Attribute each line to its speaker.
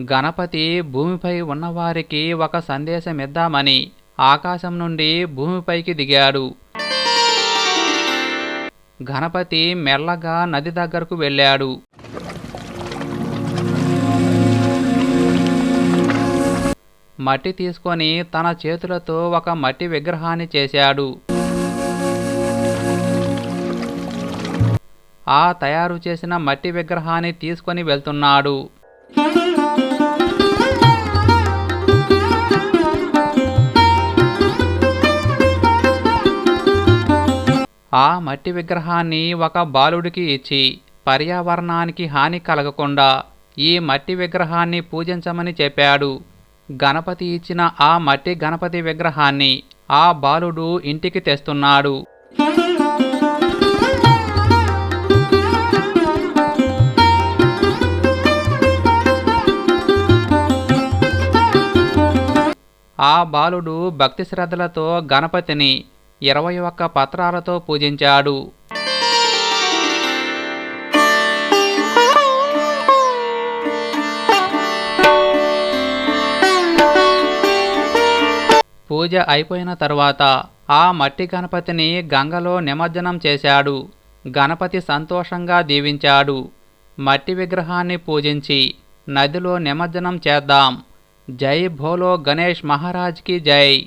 Speaker 1: గణపతి భూమిపై ఉన్నవారికి ఒక సందేశం ఇద్దామని ఆకాశం నుండి భూమిపైకి దిగాడు. గణపతి మెల్లగా నది దగ్గరకు వెళ్ళాడు. మట్టి తీసుకొని తన చేతులతో ఒక మట్టి విగ్రహాన్ని చేశాడు. ఆ తయారు చేసిన మట్టి విగ్రహాన్ని తీసుకొని వెళ్తున్నాడు. ఆ మట్టి విగ్రహాన్ని ఒక బాలుడికి ఇచ్చి పర్యావరణానికి హాని కలగకుండా ఈ మట్టి విగ్రహాన్ని పూజించమని చెప్పాడు. గణపతి ఇచ్చిన ఆ మట్టి గణపతి విగ్రహాన్ని ఆ బాలుడు ఇంటికి తెస్తున్నాడు. ఆ బాలుడు భక్తి శ్రద్ధలతో గణపతిని ఇరవై ఒక్క పత్రాలతో పూజించాడు. పూజ అయిపోయిన తరువాత ఆ మట్టి గణపతిని గంగలో నిమజ్జనం చేశాడు. గణపతి సంతోషంగా దీవించాడు. మట్టి విగ్రహాన్ని పూజించి నదిలో నిమజ్జనం చేద్దాం. జై భోలో గణేష్ మహారాజ్కి జై.